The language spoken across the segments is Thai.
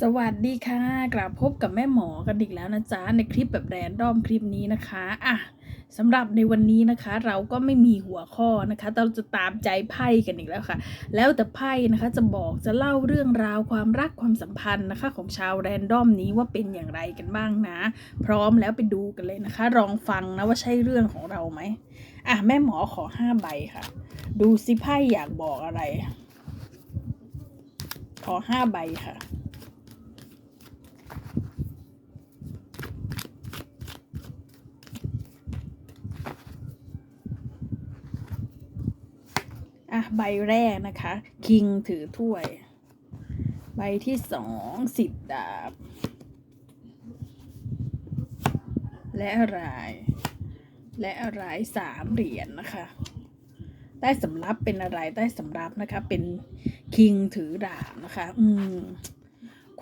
สวัสดีค่ะ กลับพบกับแม่หมอกันอีกแล้วนะจ๊ะ ในคลิปแบบแรนดอมคลิปนี้นะคะอะสำหรับในวันนี้นะคะ เราก็ไม่มีหัวข้อนะคะ เราจะตามใจไพ่กันอีกแล้วค่ะ แล้วแต่ไพ่นะคะจะบอกจะเล่าเรื่องราวความรักความสัมพันธ์นะคะ ของชาวแรนดอมนี้ว่าเป็นอย่างไรกันบ้างนะ พร้อมแล้วไปดูกันเลยนะคะ ลองฟังนะว่าใช่เรื่องของเราไหมอะแม่หมอขอห้าใบค่ะ ดูสิไพ่อยากบอกอะไร ขอห้าใบค่ะ ใบแรกนะคะ คิงถือถ้วย ใบที่สองสิบดาบ และอะไรและอะไรสามเหรียญนนะคะ ใต้สำรับเป็นอะไรใต้สำรับนะคะ เป็นคิงถือดาบนะคะ อืม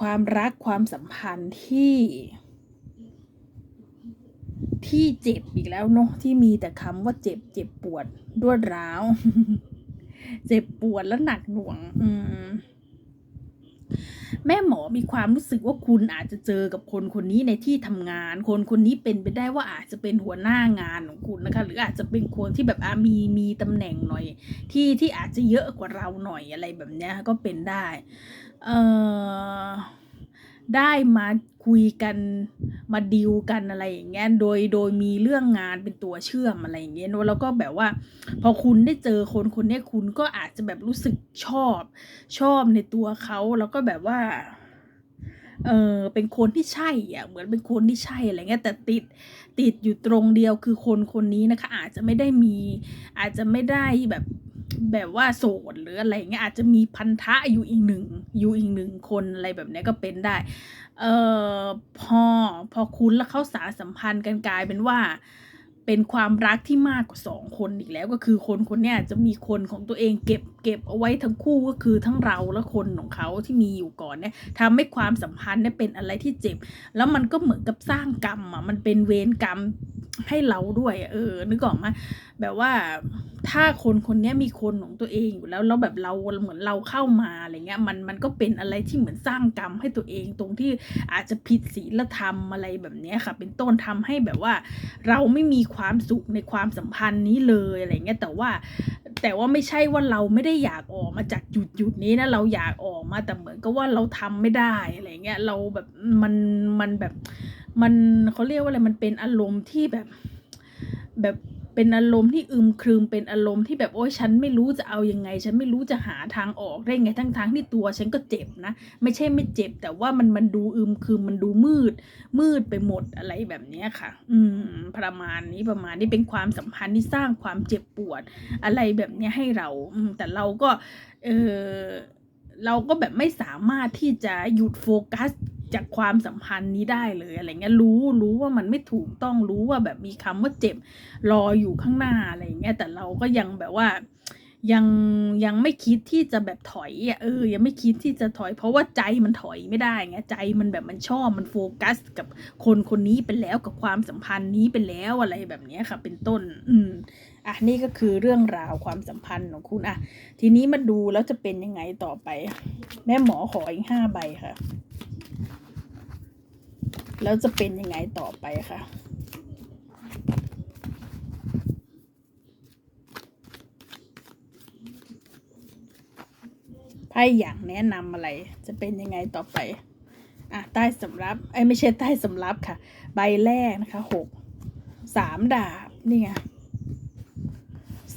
ความรักความสัมพันธ์ที่ที่เจ็บอีกแล้วเนาะที่มีแต่คำว่าเจ็บเจ็บปวดรวดร้าว เจ็บปวดและหนักหน่วง อืมแม่หมอมีความรู้สึกว่าคุณอาจจะเจอกับคนคนนี้ในที่ทำงาน คนคนนี้เป็นไปได้ว่าอาจจะเป็นหัวหน้างานของคุณนะคะ หรืออาจจะเป็นคนที่แบบอามีมีตำแหน่งหน่อย ที่ที่อาจจะเยอะกว่าเราหน่อยอะไรแบบเนี้ยก็เป็นได้ เอ่อ ได้มาคุยกันมาดิวกันอะไรอย่างเงี้ยโดยโดยมีเรื่องงานเป็นตัวเชื่อมอะไรอย่างเงี้ยแล้วก็แบบว่า พอคุณได้เจอคนคนนี้คุณก็อาจจะแบบรู้สึกชอบชอบในตัวเขาแล้วก็แบบว่าเออเป็นคนที่ใช่อะเหมือนเป็นคนที่ใช่อะไรเงี้ยแต่ติดติดอยู่ตรงเดียวคือคนคนนี้นะคะ อาจจะไม่ได้มี อาจจะไม่ได้แบบ แบบว่าโสดหรืออะไรเงี้ยอาจจะมีพันธะอยู่อีกหนึ่งอยู่อีกหนึ่งคนอะไรแบบนี้ก็เป็นได้ เอ่อพอพอคุณแล้วเขาสารสัมพันธ์กันกลายเป็นว่า เป็นความรักที่มากกว่าสองคนอีกแล้วก็คือคนคนเนี้ยจะมีคนของตัวเองเก็บเก็บเอาไว้ทั้งคู่ก็คือทั้งเราและคนของเขาที่มีอยู่ก่อนเนี่ยทำให้ความสัมพันธ์เนี่ยเป็นอะไรที่เจ็บ แล้วมันก็เหมือนกับสร้างกรรมอะมันเป็นเวรกรรม ให้เราด้วยเออนึกออกไหมแบบว่าถ้าคนคนนี้มีคนของตัวเองอยู่แล้วแล้วแบบเราเหมือนเราเข้ามาอะไรเงี้ยมันมันก็เป็นอะไรที่เหมือนสร้างกรรมให้ตัวเองตรงที่อาจจะผิดศีลธรรมอะไรแบบนี้ค่ะ เป็นต้นทำให้แบบว่า เราไม่มีความสุขในความสัมพันธ์นี้เลยอะไรเงี้ยแต่ว่าแต่ว่าไม่ใช่ว่าเราไม่ได้อยากออกมาจากจุดจุดนี้นะเราอยากออกมาแต่เหมือนกับว่าเราทำไม่ได้อะไรเงี้ยเราแบบมันมันแบบ มันเขาเรียกว่าอะไรมันเป็นอารมณ์ที่แบบ แบบเป็นอารมณ์ที่อึมครึมเป็นอารมณ์ที่แบบโอ้ยฉันไม่รู้จะเอายังไง ฉันไม่รู้จะหาทางออกได้ไงทั้งทางที่ตัวฉันก็เจ็บนะ ไม่ใช่ไม่เจ็บ แต่ว่ามันมันดูอึมครึมมันดูมืด มืดไปหมดอะไรแบบนี้ค่ะ อืม ประมาณนี้ประมาณนี้เป็นความสัมพันธ์ที่สร้างความเจ็บปวด อะไรแบบนี้ให้เรา อืม แต่เราก็ เออเราก็แบบไม่สามารถที่จะหยุดโฟกัส จากความสัมพันธ์นี้ได้เลยอะไรเงี้ยรู้รู้ว่ามันไม่ถูกต้องรู้ว่าแบบมีคำว่าเจ็บรออยู่ข้างหน้าอะไรเงี้ยแต่เราก็ยังแบบว่ายังยังไม่คิดที่จะแบบถอยอะเออ ยังไม่คิดที่จะถอย เพราะว่าใจมันถอยไม่ได้ไงใจมันแบบมันชอบมันโฟกัส กับคนคนนี้ไปแล้วกับความสัมพันธ์นี้ไปแล้วอะไรแบบนี้ค่ะ เป็นต้น อืมอะนี่ก็คือเรื่องราวความสัมพันธ์ของคุณอะทีนี้มาดูแล้วจะเป็นยังไงต่อไป แม่หมอขออีกห้าใบค่ะ แล้วจะเป็นยังไงต่อไปค่ะ ไพ่อย่างแนะนำอะไร จะเป็นยังไงต่อไป อะ ใต้สำรับ ไอ้ไม่ใช่ใต้สำรับค่ะ ใบแรกนะคะหก สามดาบ นี่ไง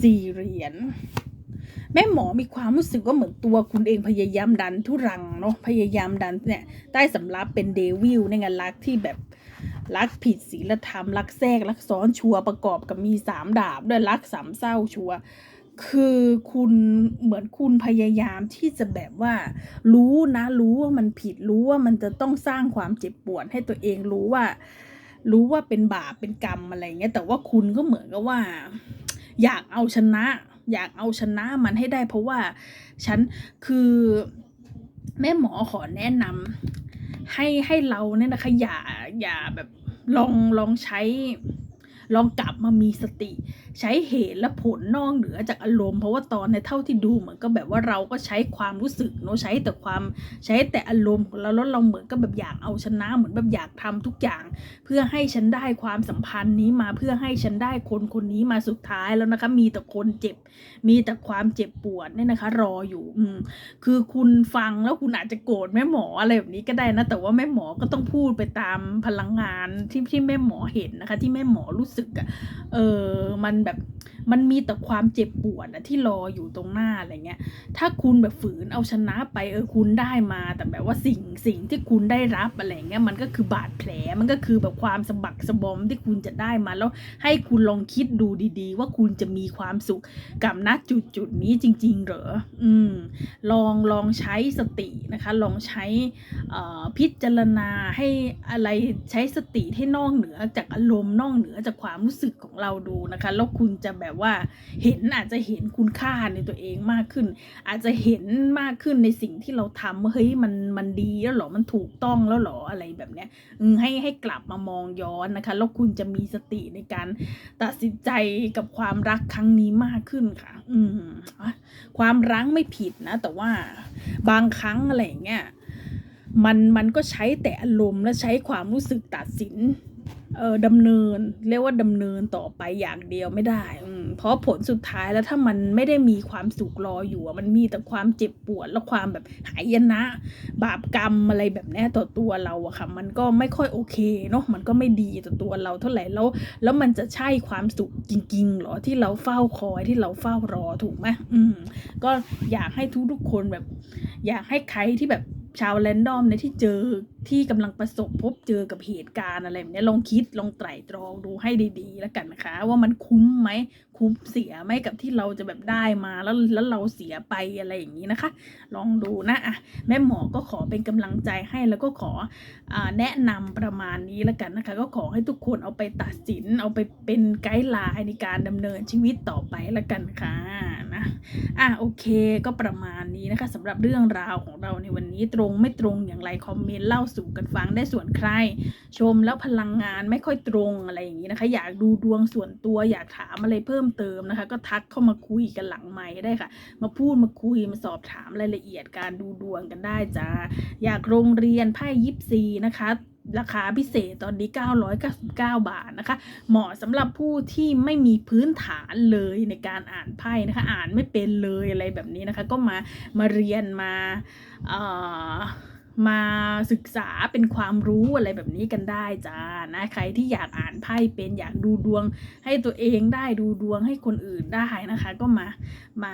สี่เหรียญ ม่หมอมีความรู้สึกว่าเหมือนตัวคุณเองพยายามดันทุรังเนาะพยายามดันเนี่ยใต้สำรับเป็นเดวิลเนี่ยไงรักที่แบบรักผิดศีลธรรม รักแทรกรักซ้อนชัวประกอบกับมีสามดาบด้วยรักสามเศร้าชัวคือคุณเหมือนคุณพยายามที่จะแบบว่า รู้นะ รู้ว่ามันผิดรู้ว่ามันจะต้องสร้างความเจ็บปวดให้ตัวเองรู้ว่า รู้ว่าเป็นบาปเป็นกรรมอะไรเงี้ยแต่ว่าคุณก็เหมือนกับว่า อยากเอาชนะ อยากเอาชนะมันให้ได้ เพราะว่าฉันคือแม่หมอขอแนะนำให้ให้เราเนี่ยนะคะอย่าอย่าแบบลองลองใช้ ลองกลับมามีสติ ใช้เหตุและผลนอกเหนือจากอารมณ์เพราะว่าตอนในเท่าที่ดูเหมือนก็แบบว่าเราก็ใช้ความรู้สึกเนอะใช้แต่ความใช้แต่อารมณ์ของเราแล้วเราเหมือนก็แบบอยากเอาชนะเหมือนแบบอยากทำทุกอย่าง เพื่อให้ฉันได้ความสัมพันธ์นี้มาเพื่อให้ฉันได้คนคนนี้มาสุดท้ายแล้วนะคะมีแต่คนเจ็บ มีแต่ความเจ็บปวดเนี่ยนะคะ รออยู่อืมคือคุณฟังแล้วคุณอาจจะโกรธแม่หมออะไรแบบนี้ก็ได้นะแต่ว่าแม่หมอก็ต้องพูดไปตามพลังงานที่ที่แม่หมอเห็นนะคะ ที่แม่หมอรู้สึกอะ่ะ เออ มันแบบมันมีแต่ความเจ็บปวดอะที่รออยู่ตรงหน้าอะไรเงี้ย ถ้าคุณแบบฝืนเอาชนะไปเออคุณได้มาแต่แบบว่าสิ่งสิ่งที่คุณได้รับอะไรเงี้ยมันก็คือบาดแผลมันก็คือแบบความสะบักสะบอมที่คุณจะได้มาแล้วให้คุณลองคิดดูดีๆ ว่าคุณจะมีความสุขกับณจุดจุดๆนี้จริง ๆ เหรอ อืม ลองลองใช้สตินะคะ ลองใช้พิจารณาให้อะไรใช้สติให้นอกเหนือจากอารมณ์นอกเหนือจากความความรู้สึกของเราดูนะคะแล้วคุณจะแบบว่าเห็นอาจจะเห็นคุณค่าในตัวเองมากขึ้น อาจจะเห็นมากขึ้นในสิ่งที่เราทำว่าเฮ้ยมันมันดีแล้วหรอมันถูกต้องแล้วหรออะไรแบบเนี้ยให้ให้กลับมามองย้อนนะคะแล้วคุณจะมีสติในการตัดสินใจกับความรักครั้งนี้มากขึ้นค่ะ อืมอะความรักไม่ผิดนะ แต่ว่าบางครั้งอะไรเงี้ยมันมันก็ใช้แต่อารมณ์และใช้ความรู้สึกตัดสิน เออดำเนิน เรียกว่าดำเนินต่อไปอย่างเดียวไม่ได้เพราะผลสุดท้ายแล้วถ้ามันไม่ได้มีความสุขรออยู่มันมีแต่ความเจ็บปวดและความแบบหายนะ บาปกรรมอะไรแบบนี้ต่อตัวเราอะค่ะ มันก็ไม่ค่อยโอเคเนาะมันก็ไม่ดีต่อตัวเราเท่าไหร่แล้ว แล้วมันจะใช่ความสุขจริงๆหรอที่เราเฝ้าคอยที่เราเฝ้ารอถูกไหมอืมก็อยากให้ทุกๆคนแบบ อยากให้ใครที่แบบ ชาวแรนดอมเนี่ยที่เจอที่กำลังประสบพบเจอกับเหตุการณ์อะไรแบบนี้ลองคิดลองไตร่ตรองดูให้ดีๆ แล้วกันนะคะ ว่ามันคุ้มไหมคุ้มเสียไหมกับที่เราจะแบบได้มาแล้วแล้วเราเสียไปอะไรอย่างนี้นะคะ ลองดูนะอะแม่หมอก็ขอเป็นกำลังใจให้แล้วก็ขออแนะนำประมาณนี้แล้วกันนะคะ ก็ขอให้ทุกคนเอาไปตัดสิน เอาไปเป็นไกด์ไลน์ในการดำเนินชีวิตต่อไปแล้วกันค่ะนะอะโอเคก็ประมาณนี้นะคะสำหรับเรื่องราวของเราในวันนี้ตรงงไม่ตรงอย่างไรคอมเมนต์เล่าสู่กันฟังได้ส่วนใคร ชมแล้วพลังงานไม่ค่อยตรงอะไรอย่างนี้นะคะ อยากดูดวงส่วนตัวอยากถามอะไรเพิ่มเติมนะคะ ก็ทักเข้ามาคุยกันหลังไม้ได้ค่ะ มาพูดมาคุยมาสอบถามรายละเอียดการดูดวงกันได้จ้าอยากโรงเรียนไพ่ยิปซีนะคะ ราคาพิเศษตอนนี้ 999 บาทนะคะ เหมาะสำหรับผู้ที่ไม่มีพื้นฐานเลยในการอ่านไพ่นะคะ อ่านไม่เป็นเลยอะไรแบบนี้นะคะ ก็มามาเรียนมาเอ่อ มาศึกษาเป็นความรู้อะไรแบบนี้กันได้จ้านะใครที่อยากอ่านไพ่เป็นอยากดูดวง ให้ตัวเองได้ดูดวงให้คนอื่นได้นะคะ ก็มามา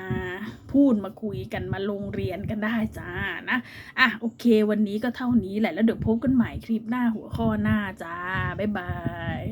พูดมาคุยกันมาลงเรียนกันได้จ้านะอะโอเค วันนี้ก็เท่านี้แหละแล้วเดี๋ยวพบกันใหม่คลิปหน้าหัวข้อหน้าจ้าบ๊ายบาย